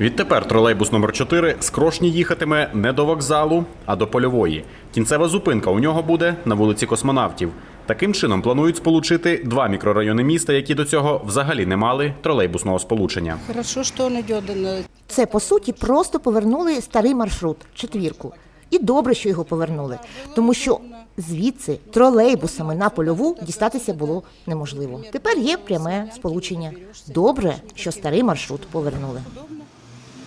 Відтепер тролейбус номер 4 з Крошні їхатиме не до вокзалу, а до польової. Кінцева зупинка у нього буде на вулиці Космонавтів. Таким чином планують сполучити два мікрорайони міста, які до цього взагалі не мали тролейбусного сполучення. Хорошо, он идет Це по суті просто повернули старий маршрут, четвірку. І добре, що його повернули, тому що звідси тролейбусами на польову дістатися було неможливо. Тепер є пряме сполучення. Добре, що старий маршрут повернули.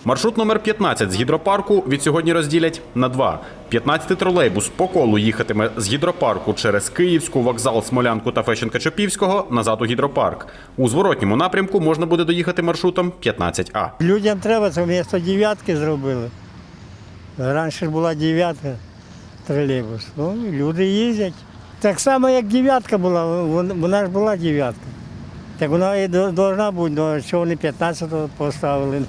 Маршрут номер 15 з гідропарку від сьогодні розділять на два. 15 тролейбус по колу їхатиме з гідропарку через Київську, вокзал Смолянку та Фещенка-Чопівського назад у гідропарк. У зворотньому напрямку можна буде доїхати маршрутом 15А. Людям треба, щоб місто дев'ятки зробили. Раніше була дев'ятка тролейбус. Ну, люди їздять. Так само, як дев'ятка була, вона ж була дев'ятка. Так вона і должна бути, але що вони 15-го поставили,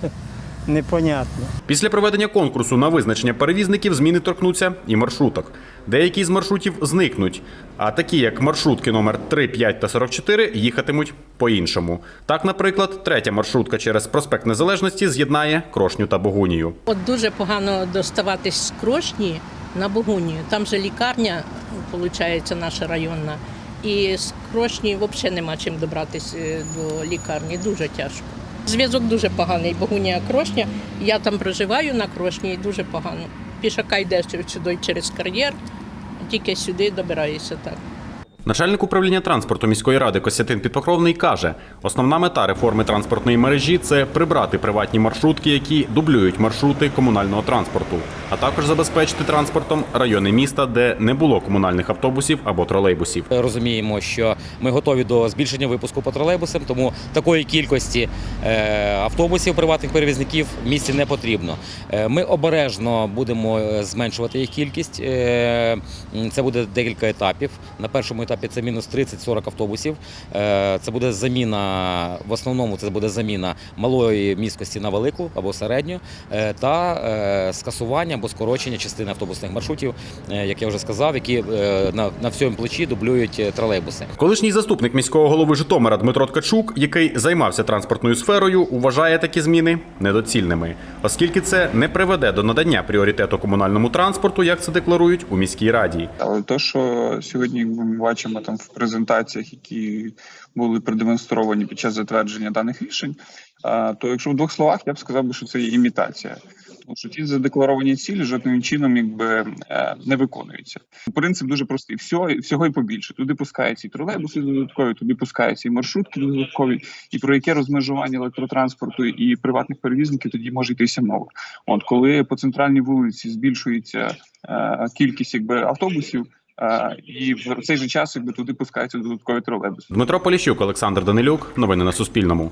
непонятно. Після проведення конкурсу на визначення перевізників зміни торкнуться і маршруток. Деякі з маршрутів зникнуть, а такі, як маршрутки номер 3, 5 та 44, їхатимуть по-іншому. Так, наприклад, третя маршрутка через проспект Незалежності з'єднає Крошню та Богунію. От дуже погано доставатись з Крошні на Богунію. Там же лікарня, виходить, наша районна. І з Крошні взагалі нема чим добратися е, до лікарні. Дуже тяжко. Зв'язок дуже поганий. богуня Крошня. Я там проживаю на Крошні і дуже погано. Пішака йдеш сюди через кар'єр, тільки сюди добираєшся так. Начальник управління транспорту міської ради Костянтин Підпокровний каже, основна мета реформи транспортної мережі це прибрати приватні маршрутки, які дублюють маршрути комунального транспорту, а також забезпечити транспортом райони міста, де не було комунальних автобусів або тролейбусів. Розуміємо, що ми готові до збільшення випуску по тролейбусам, тому такої кількості е, автобусів приватних перевізників в місті не потрібно. Е, Ми обережно будемо е, зменшувати їх кількість. Це буде декілька етапів. На першому етапі це мінус 30-40 автобусів. Е, Це буде заміна, в основному це буде заміна малої міськості на велику або середню, е, та е, скасування або скорочення частини автобусних маршрутів, як я вже сказав, які на, на всьому плечі дублюють тролейбуси. Колишній заступник міського голови Житомира Дмитро Ткачук, який займався транспортною сферою, вважає такі зміни недоцільними, оскільки це не приведе до надання пріоритету комунальному транспорту, як це декларують у міській раді. Але то, що сьогодні ми бачимо там в презентаціях, які були продемонстровані під час затвердження даних рішень, то якщо в двох словах я б сказав би, що це є імітація. Тому що ті задекларовані цілі жодним чином якби е, не виконуються. Принцип дуже простий: всього, всього і побільше. Туди пускаються і тролейбуси додаткові, туди пускаються і маршрутки додаткові, і про яке розмежування електротранспорту і приватних перевізників тоді може йтися мова. От коли по центральній вулиці збільшується е, кількість якби автобусів. Е, І в цей же час якби туди пускаються додаткові тролейбуси. Дмитро Поліщук, Олександр Данилюк. Новини на Суспільному.